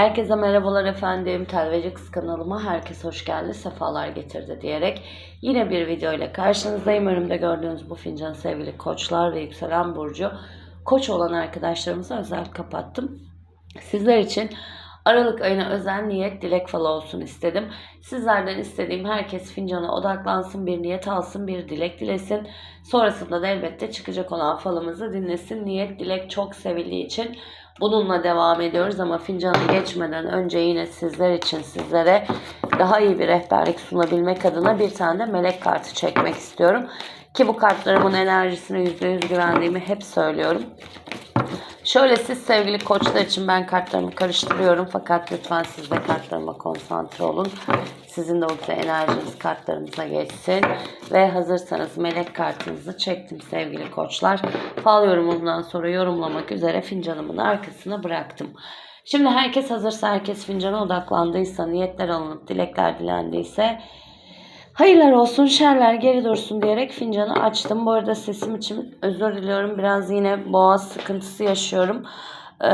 Herkese merhabalar efendim. Telveci Kız kanalıma herkes hoş geldi, sefalar getirdi diyerek yine bir video ile karşınızdayım. Önümde gördüğünüz bu fincan sevgili koçlar ve yükselen burcu koç olan arkadaşlarımıza özel kapattım. Sizler için Aralık ayına özel niyet dilek falı olsun istedim. Sizlerden istediğim herkes fincana odaklansın, bir niyet alsın, bir dilek dilesin. Sonrasında da elbette çıkacak olan falımızı dinlesin. Niyet dilek çok sevildiği için bununla devam ediyoruz ama fincana geçmeden önce yine sizler için sizlere daha iyi bir rehberlik sunabilmek adına bir tane de melek kartı çekmek istiyorum. Ki bu kartlarımın enerjisine %100 güvendiğimi hep söylüyorum. Şöyle siz sevgili koçlar için ben kartlarımı karıştırıyorum fakat lütfen siz de kartlarıma konsantre olun. Sizin de güzel enerjiniz kartlarımıza geçsin. Ve hazırsanız melek kartınızı çektim sevgili koçlar. Fal yorumundan sonra yorumlamak üzere fincanımın arkasına bıraktım. Şimdi herkes hazırsa, herkes fincana odaklandıysa, niyetler alınıp dilekler dilendiyse Hayırlar olsun, şerler geri dursun diyerek fincanı açtım. Bu arada sesim için özür diliyorum. Biraz yine boğaz sıkıntısı yaşıyorum. Ee,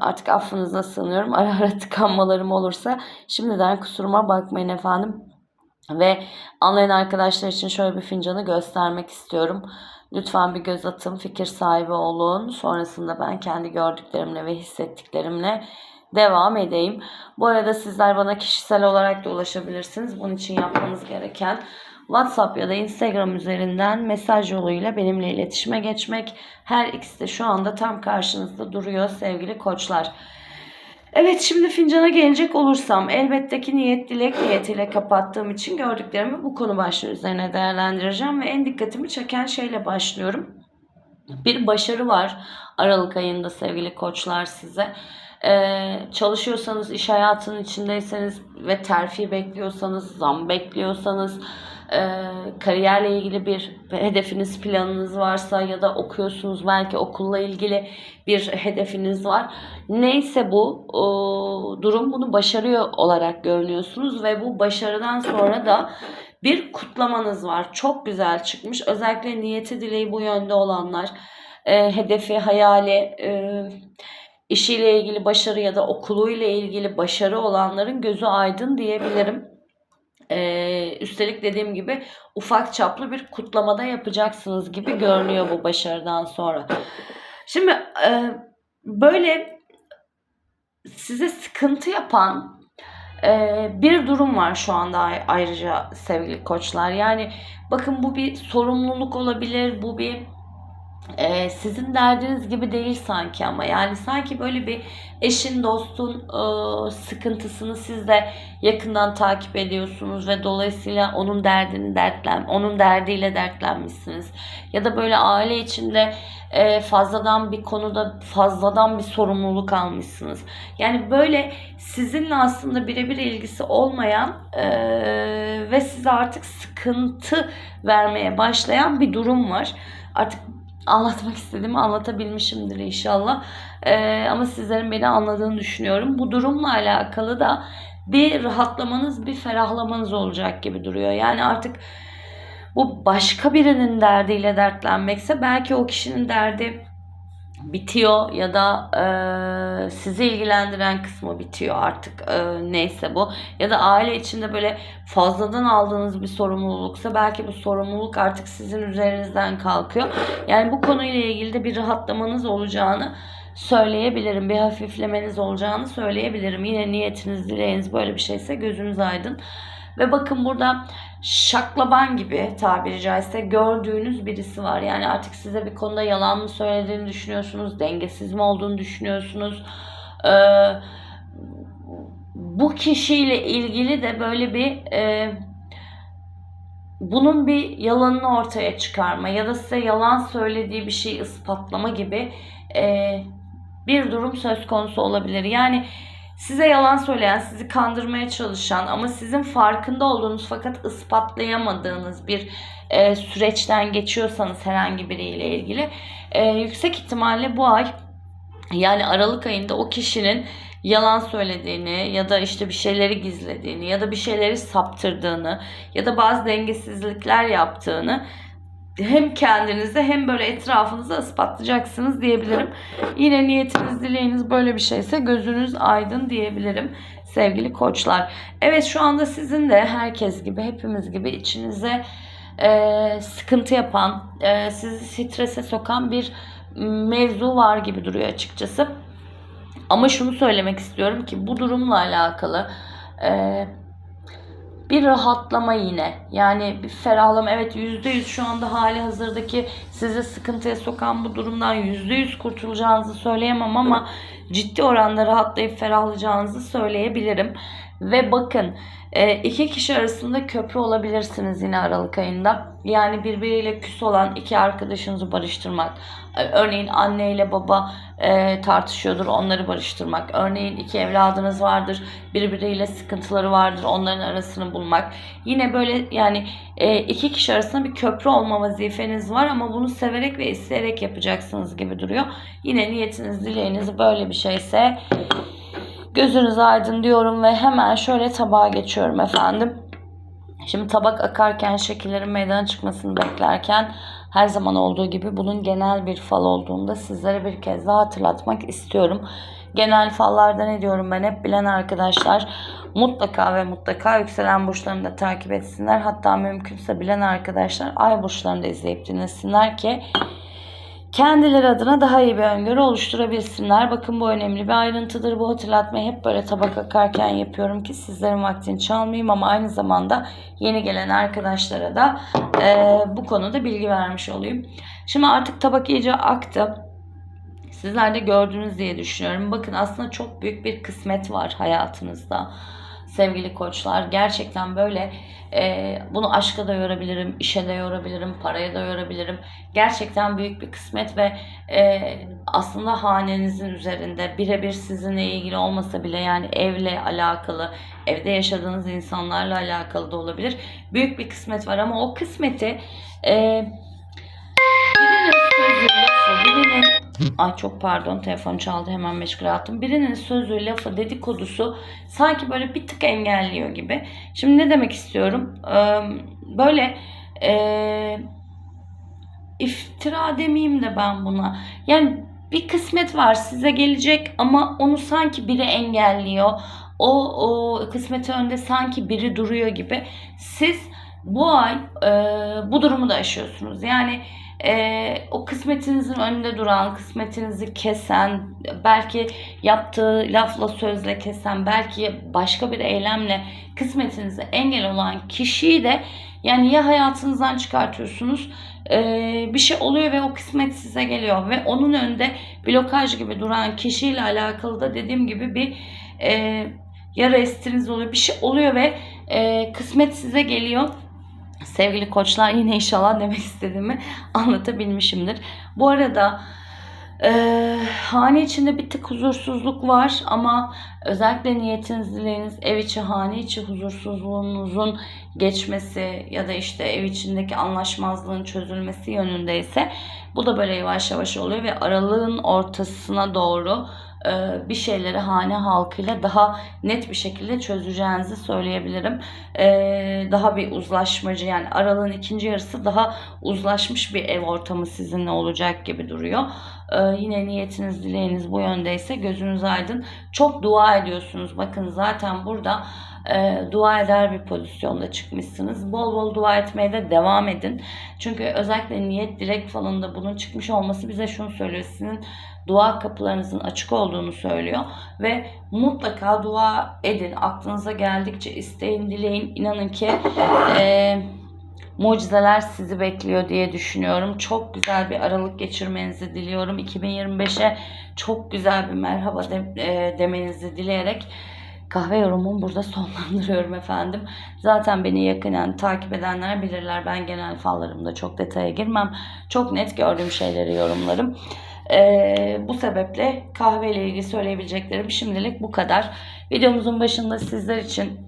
artık affınıza sığınıyorum. Ara ara tıkanmalarım olursa şimdiden kusuruma bakmayın efendim. Ve anlayan arkadaşlar için şöyle bir fincanı göstermek istiyorum. Lütfen bir göz atın, fikir sahibi olun. Sonrasında ben kendi gördüklerimle ve hissettiklerimle devam edeyim. Bu arada sizler bana kişisel olarak da ulaşabilirsiniz. Bunun için yapmanız gereken WhatsApp ya da Instagram üzerinden mesaj yoluyla benimle iletişime geçmek. Her ikisi de şu anda tam karşınızda duruyor sevgili koçlar. Evet şimdi fincana gelecek olursam elbette ki niyet dilek niyetiyle kapattığım için gördüklerimi bu konu başlığı üzerine değerlendireceğim ve en dikkatimi çeken şeyle başlıyorum. Bir başarı var Aralık ayında sevgili koçlar size. Ee, çalışıyorsanız, iş hayatının içindeyseniz ve terfi bekliyorsanız, zam bekliyorsanız, e, kariyerle ilgili bir hedefiniz, planınız varsa ya da okuyorsunuz belki okulla ilgili bir hedefiniz var. Neyse bu durum bunu başarıyor olarak görünüyorsunuz ve bu başarıdan sonra da bir kutlamanız var. Çok güzel çıkmış. Özellikle niyeti dileği bu yönde olanlar, e, hedefi, hayali, e, işiyle ilgili başarı ya da okuluyla ilgili başarı olanların gözü aydın diyebilirim. Ee, üstelik dediğim gibi ufak çaplı bir kutlamada yapacaksınız gibi görünüyor bu başarıdan sonra. Şimdi e, böyle size sıkıntı yapan e, bir durum var şu anda ayrıca sevgili koçlar. Yani bakın bu bir sorumluluk olabilir, bu bir ee, sizin derdiniz gibi değil sanki ama. Yani sanki böyle bir eşin dostun e, sıkıntısını siz de yakından takip ediyorsunuz ve dolayısıyla onun derdini dertlen onun derdiyle dertlenmişsiniz. Ya da böyle aile içinde e, fazladan bir konuda fazladan bir sorumluluk almışsınız. Yani böyle sizinle aslında birebir ilgisi olmayan e, ve size artık sıkıntı vermeye başlayan bir durum var. Artık anlatmak istediğimi anlatabilmişimdir inşallah. Ee, ama sizlerin beni anladığını düşünüyorum. Bu durumla alakalı da bir rahatlamanız, bir ferahlamanız olacak gibi duruyor. Yani artık bu başka birinin derdiyle dertlenmekse belki o kişinin derdi bitiyor ya da e, sizi ilgilendiren kısmı bitiyor artık e, neyse bu ya da aile içinde böyle fazladan aldığınız bir sorumluluksa belki bu sorumluluk artık sizin üzerinizden kalkıyor. Yani bu konuyla ilgili de bir rahatlamanız olacağını söyleyebilirim. Bir hafiflemeniz olacağını söyleyebilirim. Yine niyetiniz, dileğiniz böyle bir şeyse gözünüz aydın. Ve bakın burada şaklaban gibi tabiri caizse gördüğünüz birisi var. Yani artık size bir konuda yalan mı söylediğini düşünüyorsunuz, dengesiz mi olduğunu düşünüyorsunuz. Ee, bu kişiyle ilgili de böyle bir e, bunun bir yalanını ortaya çıkarma ya da size yalan söylediği bir şeyi ispatlama gibi e, bir durum söz konusu olabilir. Yani Size yalan söyleyen, sizi kandırmaya çalışan ama sizin farkında olduğunuz fakat ispatlayamadığınız bir e, süreçten geçiyorsanız herhangi biriyle ilgili e, yüksek ihtimalle bu ay yani Aralık ayında o kişinin yalan söylediğini ya da işte bir şeyleri gizlediğini ya da bir şeyleri saptırdığını ya da bazı dengesizlikler yaptığını hem kendinize hem böyle etrafınıza ispatlayacaksınız diyebilirim. Yine niyetiniz, dileğiniz böyle bir şeyse gözünüz aydın diyebilirim sevgili koçlar. Evet şu anda sizin de herkes gibi hepimiz gibi içinize e, sıkıntı yapan, e, sizi strese sokan bir mevzu var gibi duruyor açıkçası. Ama şunu söylemek istiyorum ki bu durumla alakalı e, bir rahatlama yine. Yani bir ferahlama. Evet %100 şu anda hali hazırdaki sizi sıkıntıya sokan bu durumdan %100 kurtulacağınızı söyleyemem ama ciddi oranda rahatlayıp ferahlayacağınızı söyleyebilirim. Ve bakın e, iki kişi arasında köprü olabilirsiniz yine Aralık ayında. Yani birbiriyle küs olan iki arkadaşınızı barıştırmak. E, Örneğin anne ile baba e, tartışıyordur onları barıştırmak. Örneğin iki evladınız vardır birbiriyle sıkıntıları vardır onların arasını bulmak. Yine böyle yani iki kişi arasında bir köprü olma vazifeniz var ama bunu severek ve isteyerek yapacaksınız gibi duruyor. Yine niyetiniz dileğiniz böyle bir şeyse gözünüz aydın diyorum ve hemen şöyle tabağa geçiyorum efendim. Şimdi tabak akarken şekillerin meydana çıkmasını beklerken her zaman olduğu gibi bunun genel bir fal olduğunda sizlere bir kez daha hatırlatmak istiyorum. Genel fallarda ne diyorum ben hep bilen arkadaşlar mutlaka ve mutlaka yükselen burçlarını da takip etsinler. Hatta mümkünse bilen arkadaşlar ay burçlarını da izleyip dinlesinler ki kendileri adına daha iyi bir öngörü oluşturabilsinler. Bakın bu önemli bir ayrıntıdır. Bu hatırlatmayı hep böyle tabak akarken yapıyorum ki sizlerin vaktini çalmayayım ama aynı zamanda yeni gelen arkadaşlara da e, bu konuda bilgi vermiş olayım. Şimdi artık tabak iyice aktı. Sizler de gördünüz diye düşünüyorum. Bakın aslında çok büyük bir kısmet var hayatınızda sevgili koçlar. Gerçekten böyle e, bunu aşka da yorabilirim, işe de yorabilirim, paraya da yorabilirim. Gerçekten büyük bir kısmet ve e, aslında hanenizin üzerinde birebir sizinle ilgili olmasa bile yani evle alakalı, evde yaşadığınız insanlarla alakalı da olabilir. Büyük bir kısmet var ama o kısmeti e, birinin sözü, lafı, birinin Ay çok pardon telefon çaldı hemen meşgul attım. Birinin sözü, lafı, dedikodusu sanki böyle bir tık engelliyor gibi. Şimdi ne demek istiyorum? Ee, böyle e, iftira demeyeyim de ben buna. Yani bir kısmet var size gelecek ama onu sanki biri engelliyor. O, o kısmeti önde sanki biri duruyor gibi. Siz bu ay e, bu durumu da aşıyorsunuz. Yani e, o kısmetinizin önünde duran, kısmetinizi kesen, belki yaptığı lafla sözle kesen, belki başka bir eylemle kısmetinize engel olan kişiyi de yani ya hayatınızdan çıkartıyorsunuz e, bir şey oluyor ve o kısmet size geliyor ve onun önünde blokaj gibi duran kişiyle alakalı da dediğim gibi bir e, ya restiniz oluyor. Bir şey oluyor ve e, kısmet size geliyor sevgili koçlar yine inşallah demek istediğimi anlatabilmişimdir. Bu arada e, hane içinde bir tık huzursuzluk var ama özellikle niyetiniz dileğiniz ev içi hane içi huzursuzluğunuzun geçmesi ya da işte ev içindeki anlaşmazlığın çözülmesi yönündeyse bu da böyle yavaş yavaş oluyor ve aralığın ortasına doğru bir şeyleri hane halkıyla daha net bir şekilde çözeceğinizi söyleyebilirim. E, daha bir uzlaşmacı yani aralığın ikinci yarısı daha uzlaşmış bir ev ortamı sizinle olacak gibi duruyor. E, yine niyetiniz dileğiniz bu yöndeyse gözünüz aydın. Çok dua ediyorsunuz. Bakın zaten burada e, dua eder bir pozisyonda çıkmışsınız. Bol bol dua etmeye de devam edin. Çünkü özellikle niyet dilek falında bunun çıkmış olması bize şunu söylüyor. Sizin dua kapılarınızın açık olduğunu söylüyor ve mutlaka dua edin. Aklınıza geldikçe isteyin, dileyin. İnanın ki e, mucizeler sizi bekliyor diye düşünüyorum. Çok güzel bir aralık geçirmenizi diliyorum. 2025'e çok güzel bir merhaba de, e, demenizi dileyerek kahve yorumumu burada sonlandırıyorum efendim. Zaten beni yakinen takip edenler bilirler. Ben genel fallarımda çok detaya girmem. Çok net gördüğüm şeyleri yorumlarım. Ee, bu sebeple kahve ile ilgili söyleyebileceklerim şimdilik bu kadar. Videomuzun başında sizler için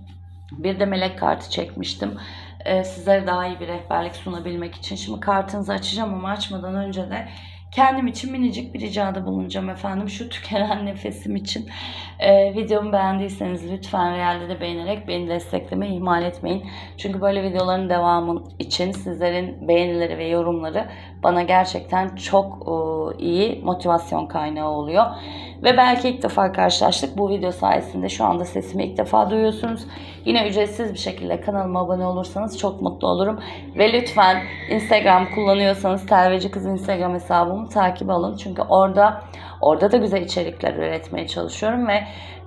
bir de melek kartı çekmiştim. Ee, sizlere daha iyi bir rehberlik sunabilmek için. Şimdi kartınızı açacağım ama açmadan önce de kendim için minicik bir ricada bulunacağım efendim. Şu tükenen nefesim için. Ee, videomu beğendiyseniz lütfen realde de beğenerek beni desteklemeyi ihmal etmeyin. Çünkü böyle videoların devamı için sizlerin beğenileri ve yorumları bana gerçekten çok e, iyi motivasyon kaynağı oluyor. Ve belki ilk defa karşılaştık. Bu video sayesinde şu anda sesimi ilk defa duyuyorsunuz. Yine ücretsiz bir şekilde kanalıma abone olursanız çok mutlu olurum. Ve lütfen Instagram kullanıyorsanız Telveci Kız Instagram hesabımı takip alın. Çünkü orada orada da güzel içerikler üretmeye çalışıyorum ve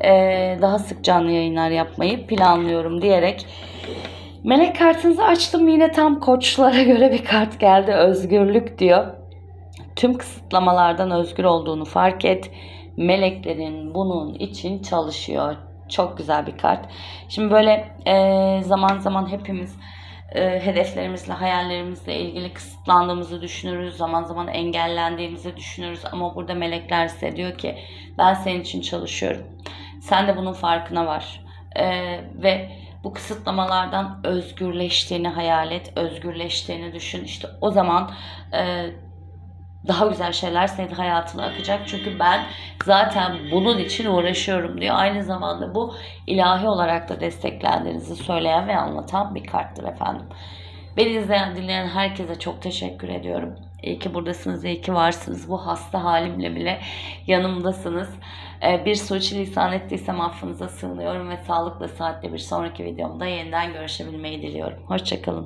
e, daha sık canlı yayınlar yapmayı planlıyorum diyerek Melek kartınızı açtım yine tam koçlara göre bir kart geldi. Özgürlük diyor. Tüm kısıtlamalardan özgür olduğunu fark et. Meleklerin bunun için çalışıyor. Çok güzel bir kart. Şimdi böyle e, zaman zaman hepimiz e, hedeflerimizle, hayallerimizle ilgili kısıtlandığımızı düşünürüz. Zaman zaman engellendiğimizi düşünürüz. Ama burada melekler size diyor ki ben senin için çalışıyorum. Sen de bunun farkına var. E, ve bu kısıtlamalardan özgürleştiğini hayal et, özgürleştiğini düşün. İşte o zaman e, daha güzel şeyler senin hayatına akacak. Çünkü ben zaten bunun için uğraşıyorum diyor. Aynı zamanda bu ilahi olarak da desteklendiğinizi söyleyen ve anlatan bir karttır efendim. Beni izleyen, dinleyen herkese çok teşekkür ediyorum. İyi ki buradasınız, iyi ki varsınız. Bu hasta halimle bile yanımdasınız. Ee, Bir suçu ettiysem affınıza sığınıyorum ve sağlıkla saatte bir sonraki videomda yeniden görüşebilmeyi diliyorum. Hoşçakalın.